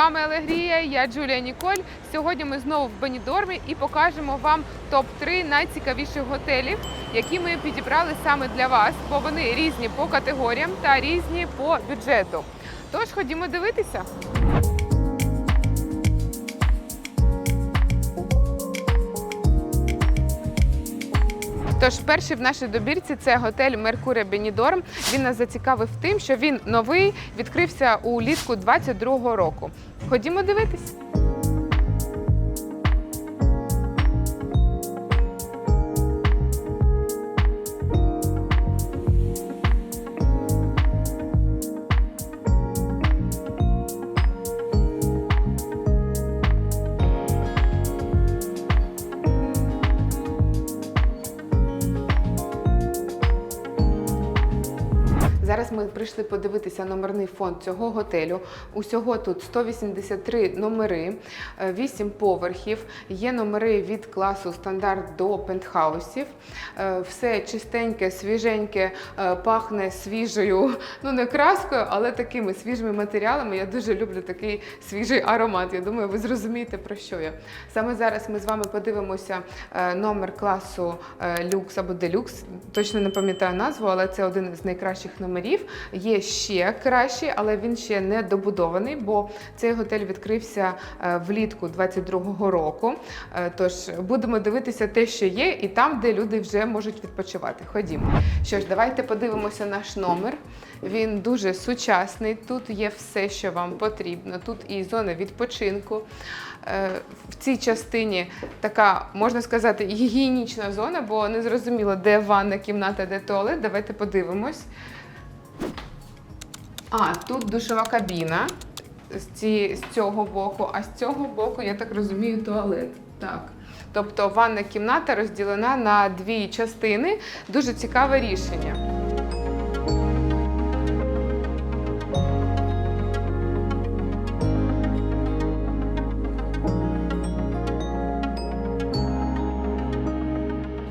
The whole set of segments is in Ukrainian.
вами Алегрія, я Джулія Ніколь. Сьогодні ми знову в Бенідормі і покажемо вам топ-3 найцікавіших готелів, які ми підібрали саме для вас, бо вони різні по категоріям та різні по бюджету. Тож ходімо дивитися. Тож перший в нашій добірці це готель Меркурія Бенідорм. Він нас зацікавив тим, що він новий, відкрився у літку 22-го року. Ходімо дивитись. Зараз ми прийшли подивитися номерний фонд цього готелю. Усього тут 183 номери, 8 поверхів. Є номери від класу стандарт до пентхаусів. Е, Все чистеньке, свіженьке, е, пахне свіжою, ну не краскою, але такими свіжими матеріалами. Я дуже люблю такий свіжий аромат. Я думаю, ви зрозумієте про що я. Саме зараз ми з вами подивимося е, номер класу е, люкс або делюкс. Точно не пам'ятаю назву, але це один з найкращих номерів. Є ще кращий, але він ще не добудований, бо цей готель відкрився е, влітку 22-го року. Е, Тож будемо дивитися те, що є, і там, де люди вже можуть відпочивати. Ходімо. Що ж, давайте подивимося наш номер. Він дуже сучасний. Тут є все, що вам потрібно. Тут і зона відпочинку. Е, В цій частині така, можна сказати, гігієнічна зона, бо не зрозуміло, де ванна кімната, де туалет. Давайте подивимось. А, тут душова кабіна з, ці, з цього боку, а з цього боку, я так розумію, туалет. Так. Тобто ванна кімната розділена на дві частини. Дуже цікаве рішення.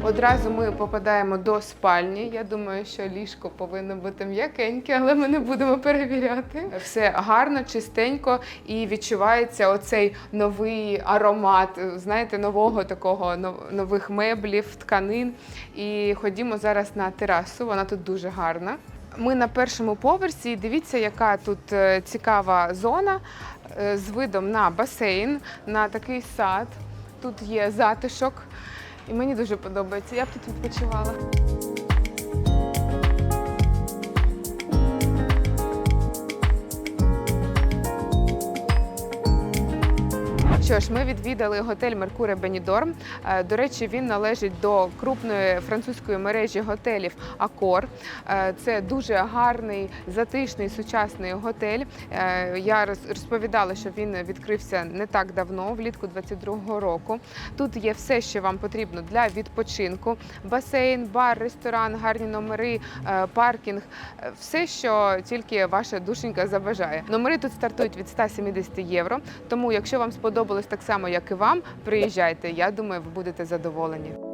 Одразу ми попадаємо до спальні. Я думаю, що ліжко повинно бути м'якеньке, але ми не будемо перевіряти. Все гарно, чистенько і відчувається оцей новий аромат, знаєте, нового такого нових меблів, тканин. І ходімо зараз на терасу. Вона тут дуже гарна. Ми на першому поверсі. Дивіться, яка тут е, цікава зона е, з видом на басейн, на такий сад. Тут є затишок. І мені дуже подобається. Я б тут відпочивала. Що ж, ми відвідали готель Меркуре Бенідорм. Е, До речі, він належить до крупної французької мережі готелів Акор. Е, Це дуже гарний, затишний, сучасний готель. Е, Я розповідала, що він відкрився не так давно, влітку 22-го року. Тут є все, що вам потрібно для відпочинку: басейн, бар, ресторан, гарні номери, паркінг, все, що тільки ваша душенька забажає. Номери тут стартують від 170 євро. Тому, якщо вам сподобалось так само, як і вам, приїжджайте. Я думаю, ви будете задоволені.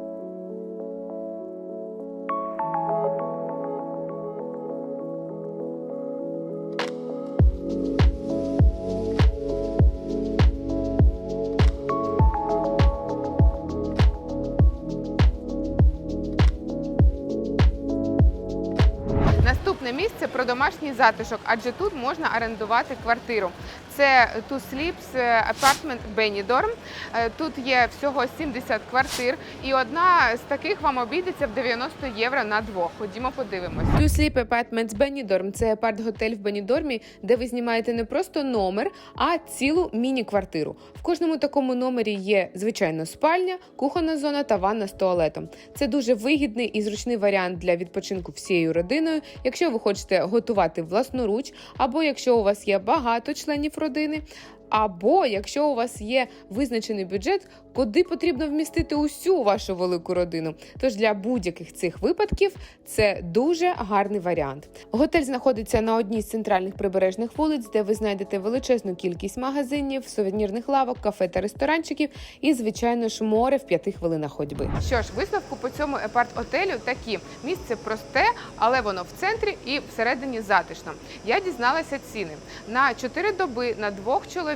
Наступне місце про домашній затишок, адже тут можна орендувати квартиру. Це Two Sleeps Apartment Benidorm. Е, Тут є всього 70 квартир, і одна з таких вам обійдеться в 90 євро на двох. Ходімо, подивимось. Two Sleep Apartments Benidorm – це апарт-готель в Бенідормі, де ви знімаєте не просто номер, а цілу міні-квартиру. В кожному такому номері є звичайно спальня, кухонна зона та ванна з туалетом. Це дуже вигідний і зручний варіант для відпочинку всією родиною, якщо ви хочете готувати власноруч, або якщо у вас є багато членів родини. Або якщо у вас є визначений бюджет, куди потрібно вмістити усю вашу велику родину. Тож для будь-яких цих випадків це дуже гарний варіант. Готель знаходиться на одній з центральних прибережних вулиць, де ви знайдете величезну кількість магазинів, сувенірних лавок, кафе та ресторанчиків, і звичайно ж море в п'яти хвилинах ходьби. Що ж, висновку по цьому епарт-отелю такі: місце просте, але воно в центрі і всередині затишно. Я дізналася ціни на 4 доби на двох чоловік.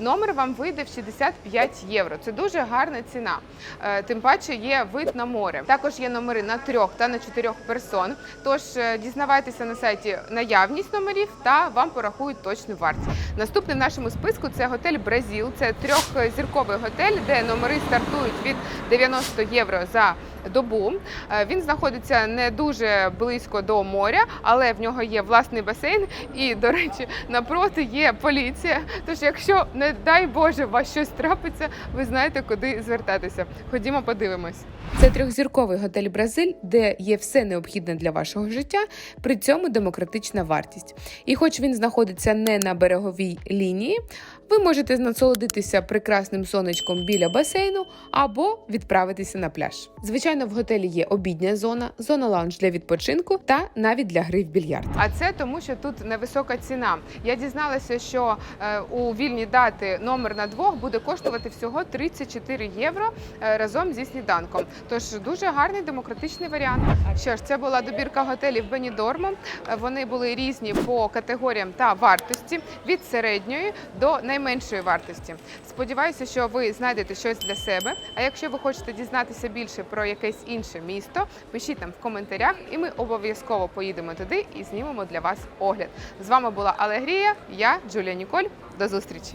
Номер вам вийде в 65 євро. Це дуже гарна ціна. Е, Тим паче є вид на море. Також є номери на трьох та на чотирьох персон. Тож е, дізнавайтеся на сайті наявність номерів та вам порахують точну вартість. Наступний в нашому списку це готель Бразіл. Це трьохзірковий готель, де номери стартують від 90 євро за добу. Е, Він знаходиться не дуже близько до моря, але в нього є власний басейн. І, до речі, напроти є поліція. Тож, якщо не дай Боже, у вас щось трапиться, ви знаєте, куди звертатися. Ходімо, подивимось. Це трьохзірковий готель Бразиль, де є все необхідне для вашого життя, при цьому демократична вартість. І хоч він знаходиться не на береговій лінії, ви можете насолодитися прекрасним сонечком біля басейну або відправитися на пляж. Звичайно, в готелі є обідня зона, зона лаунж для відпочинку та навіть для гри в більярд. А це тому, що тут невисока ціна. Я дізналася, що е, у вільні дати номер на двох буде коштувати всього 34 євро е, разом зі сніданком. Тож дуже гарний демократичний варіант. Що ж, це була добірка готелів Бенідорму. Е, Вони були різні по категоріям та вартості від середньої до найменшої вартості. Сподіваюся, що ви знайдете щось для себе. А якщо ви хочете дізнатися більше про якесь інше місто, пишіть нам в коментарях, і ми обов'язково поїдемо туди і знімемо для вас огляд. З вами була Алегрія, я Джулія Ніколь. До зустрічі!